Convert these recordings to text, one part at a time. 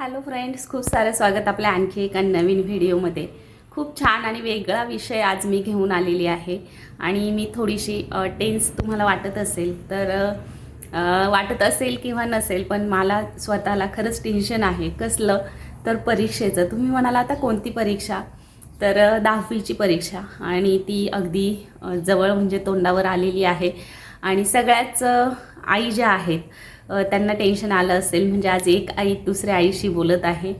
Hello friends खूप सारं स्वागत आपल्या आणखी एका नवीन व्हिडिओमध्ये. खूप छान आणि वेगळा विषय आज मी घेऊन आलेली आहे. आणि मी थोडीशी टेन्स तुम्हाला वाटत असेल तर वाटत असेल किंवा नसेल पण मला स्वतःला खरंच टेन्शन आहे. कसलं? तर परीक्षेचं. तुम्ही म्हणाला आता कोणती परीक्षा? तर दहावीची परीक्षा. आणि ती अगदी जवळ म्हणजे तोंडावर आलेली आहे. आणि सगळ्याच आई ज्या आहेत त्यांना टेन्शन आलं असेल म्हणजे आज एक आई दुसऱ्या आईशी बोलत आहे.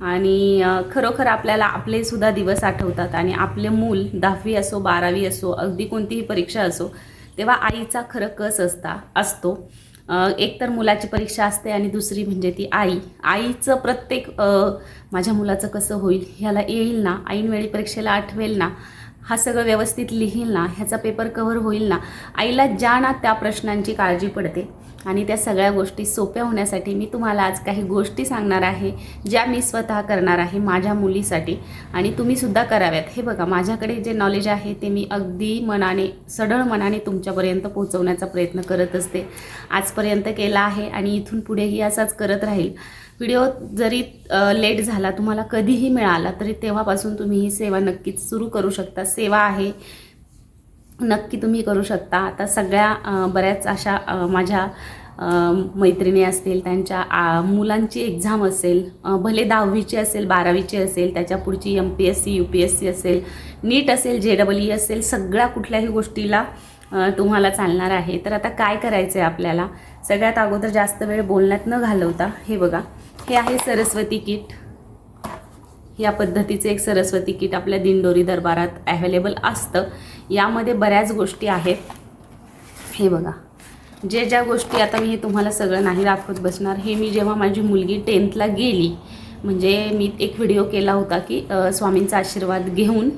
आणि खरोखर आपल्याला आपलेसुद्धा दिवस आठवतात आणि आपले मूल दहावी असो बारावी असो अगदी कोणतीही परीक्षा असो तेव्हा आईचा खरं कस असता असतो. एकतर एक तर मुलाची परीक्षा असते आणि दुसरी म्हणजे ती आई. आईचं प्रत्येक माझ्या मुलाचं कसं होईल ह्याला येईल ना ऐनवेळी परीक्षेला आठवेल ना हा सगळं व्यवस्थित लिहील ना ह्याचा पेपर कव्हर होईल ना आईला ज्या ना त्या प्रश्नांची काळजी पडते. आणि त्या सगळ्या गोष्टी सोप्या होण्यासाठी मी तुम्हाला आज काही गोष्टी सांगणार आहे ज्या मी स्वतः करणार आहे माझ्या मुलीसाठी. आणि तुम्हीसुद्धा कराव्यात. हे बघा माझ्याकडे जे नॉलेज आहे ते मी अगदी मनाने सढळ मनाने तुमच्यापर्यंत पोहोचवण्याचा प्रयत्न करत असते. आजपर्यंत केला आहे आणि इथून पुढेही असाच करत राहील. व्हिडिओ जरी लेट झाला तुम्हाला कधीही मिळाला तरी तेव्हापासून तुम्ही ही सेवा नक्कीच सुरू करू शकता. सेवा आहे नक्की तुम्ही करू शकता. आता सगळ्या बऱ्याच अशा माझ्या मैत्रिणी असतील त्यांच्या आ, मुलांची एक्झाम असेल भले दहावीची असेल बारावीची असेल त्याच्या पुढची M P S C U P S C असेल नीट असेल जे डबल ई असेल सगळ्या कुठल्याही गोष्टीला तुम्हाला चालणार आहे. तर आता काय करायचं आहे आपल्याला? सगळ्यात अगोदर जास्त वेळ बोलण्यात न घालवता हे बघा. हे आहे सरस्वती किट. या पद्धतीचं एक सरस्वती किट आपल्या दिंडोरी दरबारात अवेलेबल असतं. यामध्ये बऱ्याच गोष्टी आहेत. हे बघा. जे ज्या गोष्टी आता मी हे तुम्हाला सगळं नाही दाखवत बसणार हे मी जेव्हा माझी मुलगी टेन्थला गेली म्हणजे मी एक व्हिडिओ केला होता की स्वामींचा आशीर्वाद घेऊन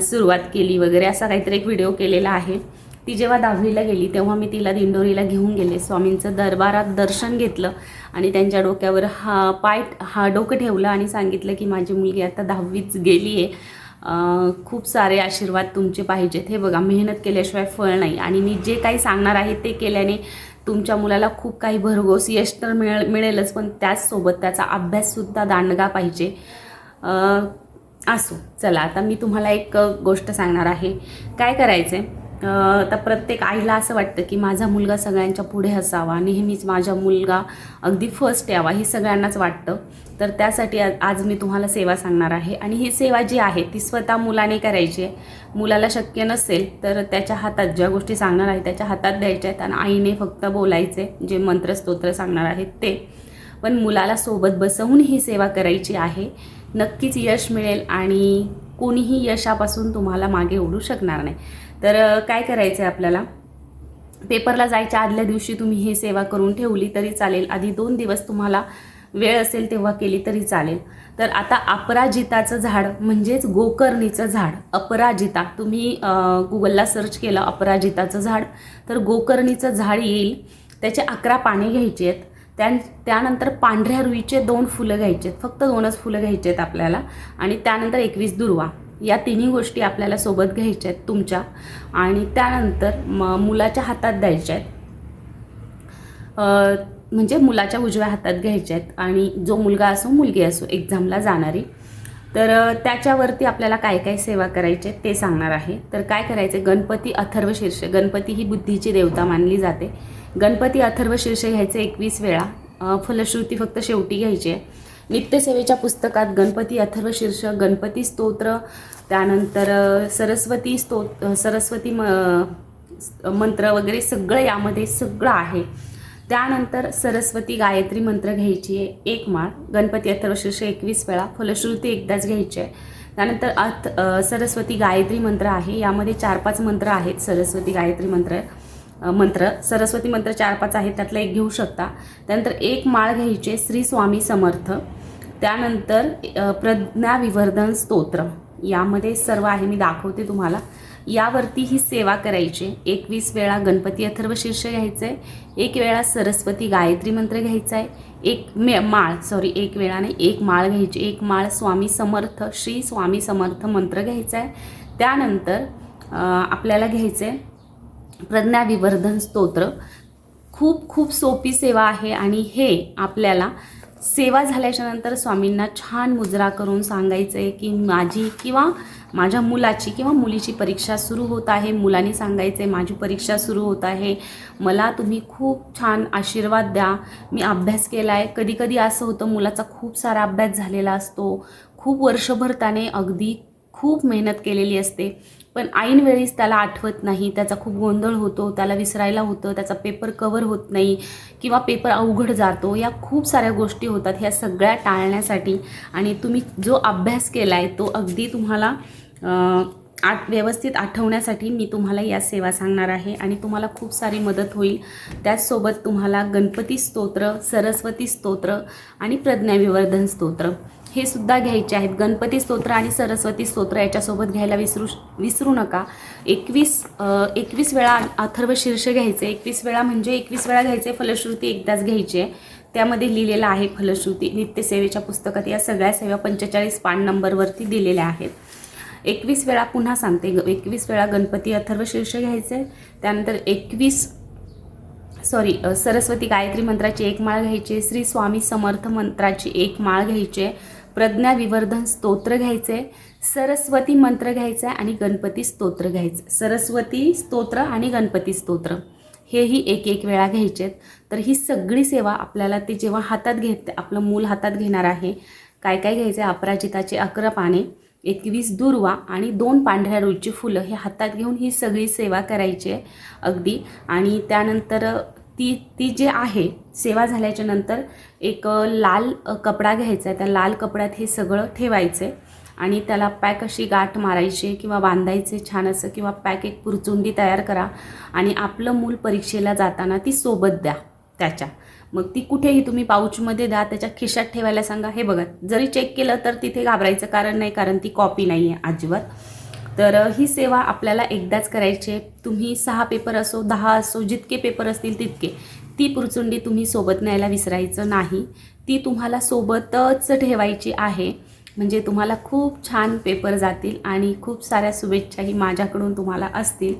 सुरुवात केली वगैरे असा काहीतरी एक व्हिडिओ केलेला आहे. ती जेव्हा दहावीला गेली तेव्हा मी तिला दिंडोरीला घेऊन गेले. स्वामींचं दरबारात दर्शन घेतलं आणि त्यांच्या डोक्यावर हा पाय हा डोकं ठेवलं आणि सांगितलं की माझी मुलगी आता दहावीच गेली आहे खूप सारे आशीर्वाद तुमचे पाहिजेत. हे बघा मेहनत केल्याशिवाय फळ नाही. आणि मी जे काही सांगणार आहे ते केल्याने तुमच्या मुलाला खूप काही भरघोस यश तर मिळ मिळेलच. पण त्याचसोबत त्याचा अभ्याससुद्धा दांडगा पाहिजे. असो. चला आता मी तुम्हाला एक गोष्ट सांगणार आहे. काय करायचं आहे तर प्रत्येक आईला असं वाटतं की माझा मुलगा सगळ्यांच्या पुढे असावा. नेहमीच माझा मुलगा अगदी फर्स्ट यावा हे सगळ्यांनाच वाटतं. तर त्यासाठी आज मी तुम्हाला सेवा सांगणार आहे. आणि ही सेवा जी आहे ती स्वतः मुलाने करायची आहे. मुलाला शक्य नसेल तर त्याच्या हातात ज्या गोष्टी सांगणार आहे त्याच्या हातात द्यायच्या आहेत आणि आईने फक्त बोलायचे जे मंत्र स्तोत्र सांगणार आहेत ते. पण मुलाला सोबत बसवून ही सेवा करायची आहे. नक्कीच यश मिळेल आणि कोणीही यशापासून तुम्हाला मागे ओढू शकणार नाही. तर काय करायचं आहे आपल्याला? पेपरला जायच्या आदल्या दिवशी तुम्ही ही सेवा करून ठेवली तरी चालेल. आधी दोन दिवस तुम्हाला वेळ असेल तेव्हा केली तरी चालेल. तर आता अपराजिताचं झाड म्हणजेच गोकर्णीचं झाड अपराजिता. तुम्ही गुगलला सर्च केलं अपराजिताचं झाड तर गोकर्णीचं झाड येईल. त्याचे अकरा पाने घ्यायचे आहेत. त्या त्यानंतर पांढऱ्या रुईचे दोन फुलं घ्यायचे आहेत. फक्त दोनच फुलं घ्यायचे आहेत आपल्याला. आणि त्यानंतर एकवीस दुर्वा. या तिन्ही गोष्टी आपल्याला सोबत घ्यायच्या आहेत तुमच्या. आणि त्यानंतर म मुलाच्या हातात द्यायच्या आहेत. म्हणजे मुलाच्या उजव्या हातात घ्यायच्या आहेत. आणि जो मुलगा असो मुलगी असो एक्झामला जाणारी. तर त्याच्यावरती आपल्याला काय काय सेवा करायची आहे ते सांगणार आहे. तर काय करायचे गणपती अथर्व शीर्ष. गणपती ही बुद्धीची देवता मानली जाते. गणपती अथर्व शीर्ष घ्यायचे एकवीस वेळा. फलश्रुती फक्त शेवटी घ्यायची आहे. नित्यसेवेच्या पुस्तकात गणपती अथर्व शीर्ष गणपती स्तोत्र त्यानंतर सरस्वती स्तो सरस्वती म मंत्र वगैरे सगळं यामध्ये सगळं आहे. त्यानंतर सरस्वती गायत्री मंत्र घ्यायची आहे एक माळ. गणपती अथर्वशीर्ष एकवीस वेळा. फलश्रुती एकदाच घ्यायची आहे. त्यानंतर अथ सरस्वती गायत्री मंत्र आहे. यामध्ये चार पाच मंत्र आहेत. सरस्वती गायत्री मंत्र मंत्र. सरस्वती मंत्र चार पाच आहेत त्यातला एक घेऊ शकता. त्यानंतर एक माळ घ्यायची आहे श्री स्वामी समर्थ. त्यानंतर प्रज्ञा प्रज्ञाविवर्धन स्तोत्र यामध्ये सर्व आहे मी दाखवते तुम्हाला. यावरती ही सेवा करायची. एकवीस वेळा गणपती अथर्व शीर्ष घ्यायचं आहे एक वेळा सरस्वती गायत्री मंत्र घ्यायचा आहे एक मे माळ सॉरी एक वेळा नाही एक माळ घ्यायची. एक माळ स्वामी समर्थ श्री स्वामी समर्थ मंत्र घ्यायचा आहे. त्यानंतर आपल्याला घ्यायचं आहे प्रज्ञाविवर्धन स्तोत्र. खूप खूप सोपी सेवा आहे आणि हे आपल्याला सेवा झाल्याच्यानंतर स्वामींना छान मुजरा करून सांगायचं आहे की माझी किंवा माझ्या मुलाची किंवा मुलीची परीक्षा सुरू होत आहे. मुलांनी सांगायचं आहे माझी परीक्षा सुरू होत आहे. मला तुम्ही खूप छान आशीर्वाद द्या. मी अभ्यास केला आहे कधीकधी असं होतं मुलाचा खूप सारा अभ्यास झालेला असतो. खूप वर्षभर त्याने अगदी खूप मेहनत केलेली असते. पण ऐनवेळीस त्याला आठवत नाही त्याचा खूप गोंधळ होतो त्याला विसरायला होतं त्याचा पेपर कवर होत नाही किंवा पेपर अवघड जातो. या खूप साऱ्या गोष्टी होतात ह्या सगळ्या टाळण्यासाठी आणि तुम्ही जो अभ्यास केला आहे तो अगदी तुम्हाला आठ व्यवस्थित आठवण्यासाठी मी तुम्हाला या सेवा सांगणार आहे आणि तुम्हाला खूप सारी मदत होईल. त्याचसोबत तुम्हाला गणपती स्तोत्र सरस्वती स्तोत्र आणि प्रज्ञाविवर्धन स्तोत्र. हे सुद्धा घ्यायचे आहेत. गणपती स्तोत्र आणि सरस्वती स्तोत्र याच्यासोबत घ्यायला विसरू विसरू नका. एकवीस एकवीस वेळा अथर्व शीर्ष घ्यायचे. एकवीस वेळा म्हणजे एकवीस वेळा घ्यायचे फलश्रुती एकदाच घ्यायची. आहे त्यामध्ये लिहिलेलं आहे फलश्रुती. नित्यसेवेच्या पुस्तकात या सगळ्या सेवा पंचेचाळीस पान नंबरवरती दिलेल्या आहेत. एकवीस वेळा पुन्हा सांगते. ग एकवीस वेळा गणपती अथर्व शीर्ष घ्यायचे. त्यानंतर एकवीस सॉरी सरस्वती गायत्री मंत्राची एक माळ घ्यायची. आहे, श्री स्वामी समर्थ मंत्राची एक माळ घ्यायची. प्रज्ञाविवर्धन प्रज्ञा विवर्धन स्तोत्र सरस्वती मंत्र घ्यायचा आहे आणि गणपती स्तोत्र घ्यायचं. सरस्वती स्तोत्र आणि गणपती स्तोत्र. हेही एक एक वेळा घ्यायचे आहेत तर ही सगळी सेवा आपल्याला ते जेव्हा हातात घेत आपलं मूल हातात घेणार आहे काय काय घ्यायचं? आहे अपराजिताचे अकरा पाने एकवीस दुर्वा आणि दोन पांढऱ्या रुईची फुलं हे हातात घेऊन ही सगळी सेवा करायची आहे अगदी. आणि त्यानंतर ती ती जे आहे सेवा झाल्याच्यानंतर एक लाल कपडा घ्यायचा आहे. त्या लाल कपड्यात हे सगळं ठेवायचं आहे आणि त्याला पॅक अशी गाठ मारायची किंवा बांधायचे छान असं किंवा पॅक एक पुरचुंडी तयार करा आणि आपलं मूल परीक्षेला जाताना ती सोबत द्या त्याच्या. मग ती कुठेही तुम्ही पाऊचमध्ये द्या त्याच्या खिशात ठेवायला सांगा हे बघा जरी चेक केलं तर तिथे घाबरायचं कारण नाही कारण ती कॉपी नाही आहे अजिबात. तर ही सेवा आपल्याला एकदाच करायची आहे. तुम्ही सहा पेपर असो दहा असो जितके पेपर असतील तितके. ती पुरचुंडी तुम्ही सोबत न्यायला विसरायचं नाही. ती तुम्हाला सोबतच ठेवायची आहे. म्हणजे तुम्हाला खूप छान पेपर जातील आणि खूप साऱ्या शुभेच्छाही माझ्याकडून तुम्हाला असतील.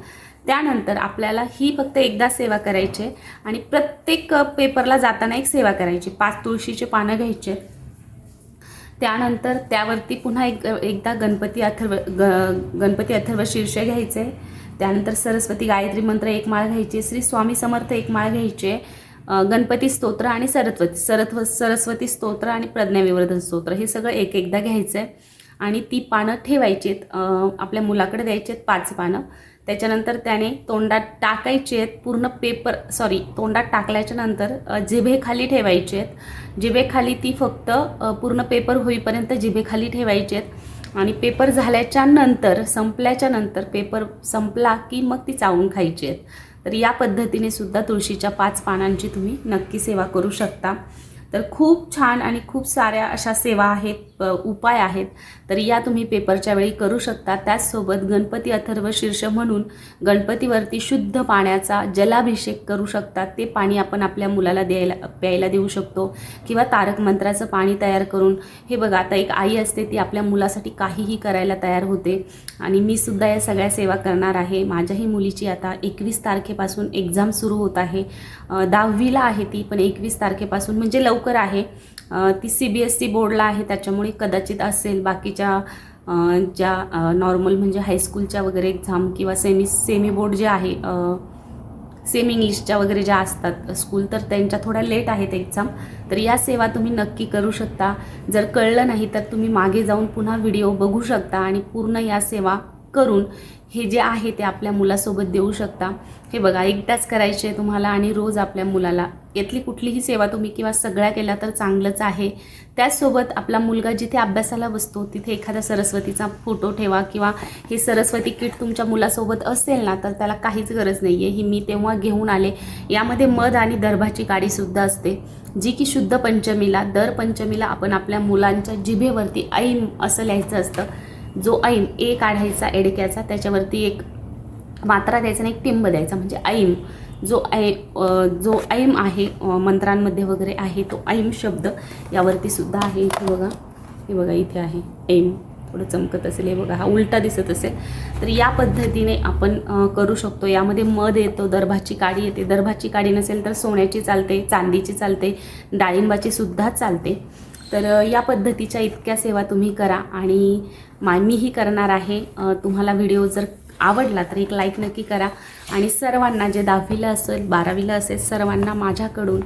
त्यानंतर आपल्याला ही फक्त एकदा सेवा करायची आहे आणि प्रत्येक पेपरला जाताना एक सेवा करायची पाच तुळशीचे पानं घ्यायचे आहेत. त्यानंतर त्यावरती पुन्हा एक एकदा गणपती अथर्व ग गणपती अथर्व शीर्ष घ्यायचे. त्यानंतर सरस्वती गायत्री मंत्र एक माळ घ्यायची श्री स्वामी समर्थ एक माळ घ्यायचे गणपती स्तोत्र आणि सरस्वती सरत्व सरस्वती स्तोत्र आणि प्रज्ञाविवर्धन स्तोत्र हे सगळं एक एकदा घ्यायचं आहे आणि ती पानं ठेवायची आहेत आपल्या मुलाकडे द्यायची आहेत पाच पानं. त्याच्यानंतर त्याने तोंडात टाकायचे आहेत पूर्ण पेपर सॉरी तोंडात टाकल्याच्या नंतर जिभेखाली ठेवायचे आहेत जिभेखाली ती फक्त पूर्ण पेपर होईपर्यंत जिभेखाली ठेवायचे आहेत. आणि पेपर झाल्याच्यानंतर संपल्याच्या नंतर पेपर संपला की मग ती चावून खायची आहेत. तर या पद्धतीने सुद्धा तुळशीच्या पाच पानांची तुम्ही नक्की सेवा करू शकता. तर खूप छान आणि खूप साऱ्या अशा सेवा आहेत उपाय आहेत. तर या तुम्ही पेपरच्या वेळी करू शकता. त्याचसोबत गणपती अथर्व शीर्ष म्हणून गणपतीवरती शुद्ध पाण्याचा जलाभिषेक करू शकता. ते पाणी आपण आपल्या मुलाला द्यायला प्यायला देऊ शकतो किंवा तारक मंत्राचं पाणी तयार करून. हे बघा आता एक आई असते ती आपल्या मुलासाठी काहीही करायला तयार होते. आणि मी सुद्धा या सगळ्या सेवा करणार आहे. माझ्याही मुलीची आता एकवीस तारखेपासून एक्झाम सुरू होत आहे. दहावीला आहे ती पण एकवीस तारखेपासून म्हणजे लवकर आहे. ती सी बी एस सी बोर्डला आहे त्याच्यामुळे कदाचित असेल बाकीच्या ज्या नॉर्मल म्हणजे हायस्कूलच्या वगैरे एक्झाम किंवा सेमी सेमी बोर्ड जे आहे अ, सेमी इंग्लिशच्या वगैरे ज्या असतात स्कूल तर त्यांच्या थोड्या लेट आहेत एक्झाम तर या सेवा तुम्ही नक्की करू शकता. जर कळलं नाही तर तुम्ही मागे जाऊन पुन्हा व्हिडिओ बघू शकता आणि पूर्ण या सेवा करून हे जे आहे ते आपल्या मुलासोबत देऊ शकता. हे बघा एकदाच करायचे आहे तुम्हाला आणि रोज आपल्या मुलाला. यातली कुठलीही सेवा तुम्ही किंवा सगळ्या केल्या तर चांगलंच आहे. त्याचसोबत आपला मुलगा जिथे अभ्यासाला बसतो तिथे एखादा सरस्वतीचा फोटो ठेवा किंवा हे सरस्वती किट तुमच्या मुलासोबत असेल ना तर त्याला काहीच गरज नाही आहे ही मी तेव्हा घेऊन आले. यामध्ये मध आणि दर्भाची काडीसुद्धा असते. जी की शुद्ध पंचमीला दर पंचमीला आपण आपल्या मुलांच्या जिभेवरती ऐम असं लिहायचं असतं. जो ऐम ए काढायचा एडक्याचा त्याच्यावरती एक मात्रा द्यायचा आणि एक टिंब द्यायचा. म्हणजे ऐम जो ऐ जो ऐम आहे मंत्रांमध्ये वगैरे आहे तो ऐम शब्द यावरती सुद्धा आहे इथे बघा. हे बघा इथे आहे. ऐम. थोडं चमकत असेल. हे बघा हा उलटा दिसत असेल. तर या पद्धतीने आपण करू शकतो. यामध्ये मध येतो दर्भाची काडी येते. दर्भाची काडी नसेल तर सोन्याची चालते चांदीची चालते डाळिंबाची सुद्धा चालते. तर या पद्धतीच्या इतक्या सेवा तुम्ही करा आणि मा मीही करणार आहे. तुम्हाला व्हिडिओ जर आवडला तर एक लाईक नक्की करा. आणि सर्वांना जे दहावीला असेल बारावीला असेल सर्वांना माझ्याकडून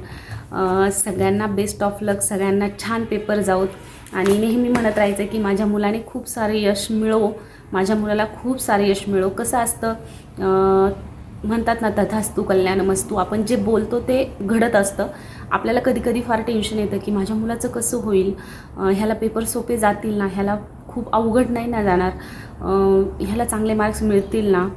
सगळ्यांना बेस्ट ऑफ लक सगळ्यांना छान पेपर जाऊत. आणि नेहमी म्हणत राहायचं की माझ्या मुलाने खूप सारे यश मिळो. माझ्या मुलाला खूप सारे यश मिळो. कसं असतं म्हणतात ना तथास्तू कल्याणमस्तू. आपण जे बोलतो ते घडत असतं. आपल्याला कधी कधी फार टेन्शन येतं की माझ्या मुलाचं कसं होईल? ह्याला पेपर सोपे जातील ना? ह्याला खूप अवघड नाही ना जाणार? ह्याला चांगले मार्क्स मिळतील ना?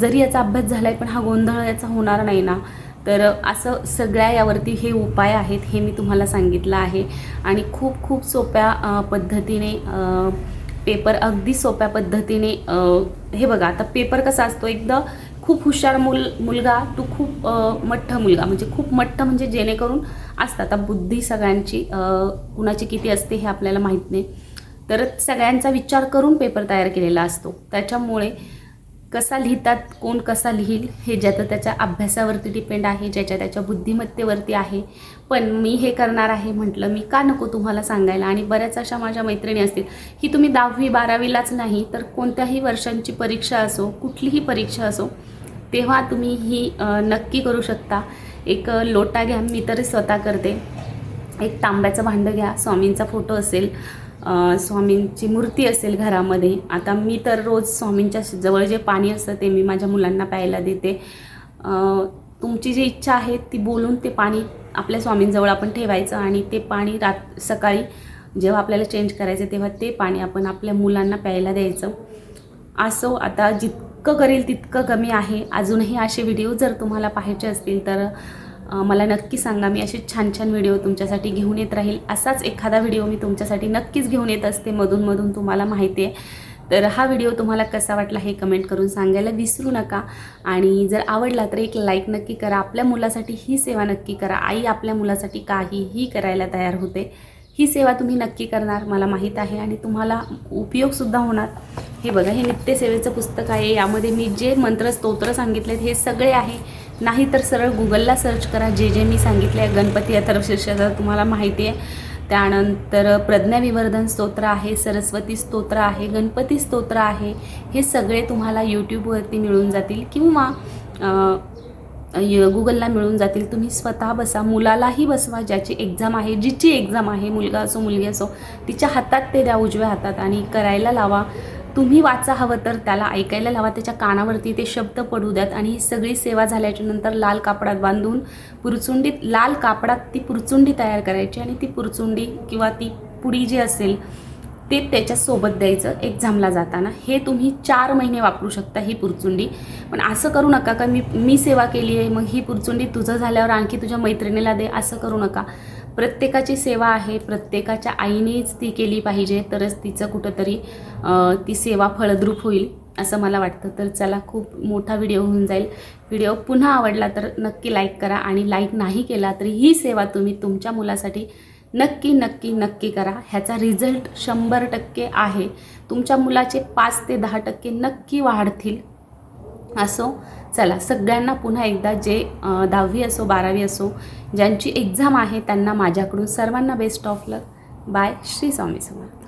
जरी याचा अभ्यास झाला आहे पण हा गोंधळ याचा होणार नाही ना? तर असं सगळ्या यावरती हे उपाय आहेत हे मी तुम्हाला सांगितलं आहे. आणि खूप खूप सोप्या पद्धतीने पेपर अगदी सोप्या पद्धतीने हे बघा आता पेपर कसा असतो? एकदा खूप हुशार मुल मुलगा तू खूप मठ्ठ मुलगा. म्हणजे खूप मठ्ठ म्हणजे जेणेकरून असतात. आता बुद्धी सगळ्यांची कुणाची किती असते हे आपल्याला माहीत नाही. तर सगळ्यांचा विचार करून पेपर तयार केलेला असतो. त्याच्यामुळे कसा लिहितात कोण कसा लिहील हे ज्याचं त्याच्या अभ्यासावरती डिपेंड आहे ज्याच्या त्याच्या बुद्धिमत्तेवरती आहे. पण मी हे करणार आहे म्हटलं मी का नको तुम्हाला सांगायला? आणि बऱ्याच अशा माझ्या मैत्रिणी असतील की तुम्ही दहावी बारावीलाच नाही तर कोणत्याही वर्षांची परीक्षा असो कुठलीही परीक्षा असो तेव्हा तुम्ही ही नक्की करू शकता. एक लोटा घ्या मी तरी स्वतः करते. एक तांब्याचं भांडं घ्या स्वामींचा फोटो असेल स्वामींची मूर्ती असेल घरामध्ये. आता मी तर रोज स्वामींच्या जवळ जे पाणी असतं ते मी माझ्या मुलांना प्यायला देते. तुमची जी इच्छा आहे ती बोलून ते पाणी आपल्या स्वामींजवळ आपण ठेवायचं आणि ते पाणी रात सकाळी जेव्हा आपल्याला चेंज करायचं तेव्हा ते पाणी आपण आपल्या मुलांना प्यायला द्यायचं. असो आता जितकं करेल तितकं कमी आहे. अजूनही असे व्हिडिओ जर तुम्हाला पाहायचे असतील तर मला नक्की सांगा मी असे छान छान व्हिडिओ तुमच्यासाठी घेऊन येत राहील. असाच एखादा व्हिडिओ मी तुमच्यासाठी नक्कीच घेऊन येत असते मधून मधून तुम्हाला माहिती आहे. तर हा व्हिडिओ तुम्हाला कसा वाटला हे कमेंट करून सांगायला विसरू नका. आणि जर आवडला तर एक लाईक नक्की करा. आपल्या मुलासाठी ही सेवा नक्की करा. आई आपल्या मुलासाठी काहीही करायला तयार होते. ही सेवा तुम्ही नक्की करणार मला माहीत आहे. आणि तुम्हाला उपयोगसुद्धा होणार. हे बघा हे नित्यसेवेचं पुस्तक आहे. यामध्ये मी जे मंत्र स्तोत्र सांगितलेत हे सगळे आहे. नाही तर सरळ गुगलला सर्च करा. जे जे मी सांगितले आहे गणपती अथर्वशीर्षाचा तुम्हाला माहिती आहे. त्यानंतर प्रज्ञाविवर्धन स्तोत्र आहे सरस्वती स्तोत्र आहे गणपती स्तोत्र आहे. हे सगळे तुम्हाला यूट्यूबवरती मिळून जातील किंवा य- गुगलला मिळून जातील. तुम्ही स्वतः बसा. मुलालाही बसवा ज्याची एक्झाम आहे जिची एक्झाम आहे मुलगा असो मुलगी असो तिच्या हातात ते द्या उजव्या हातात आणि करायला लावा. तुम्ही वाचा हवं तर त्याला ऐकायला लावा त्याच्या कानावरती ते शब्द पडू द्यात आणि ही सगळी सेवा झाल्याच्यानंतर लाल कापडात बांधून पुरचुंडीत लाल कापडात ती पुरचुंडी तयार करायची आणि ती पुरचुंडी किंवा ती पुडी जी असेल ते त्याच्यासोबत द्यायचं एक्झामला जाताना. हे तुम्ही चार महिने वापरू शकता ही पुरचुंडी. पण असं करू नका का मी मी सेवा केली आहे मग ही पुरचुंडी तुझं झाल्यावर आणखी तुझ्या मैत्रिणीला दे असं करू नका. प्रत्येकाची सेवा आहे प्रत्येकाच्या आईनेच ती केली पाहिजे तरच तिचं कुठंतरी ती सेवा फळद्रूप होईल असं मला वाटतं. तर चला खूप मोठा व्हिडिओ होऊन जाईल. व्हिडिओ पुन्हा आवडला तर नक्की लाईक करा आणि लाईक नाही केला तरी ही सेवा तुम्ही तुमच्या मुलासाठी नक्की नक्की नक्की करा. ह्याचा रिझल्ट शंभर टक्के आहे. तुमच्या मुलाचे पाच ते दहा टक्के नक्की वाढतील. असो चला सगळ्यांना पुन्हा एकदा जे दहावी असो बारावी असो ज्यांची एक्झाम आहे त्यांना माझ्याकडून सर्वांना best of luck bye Shri Swami Samarth.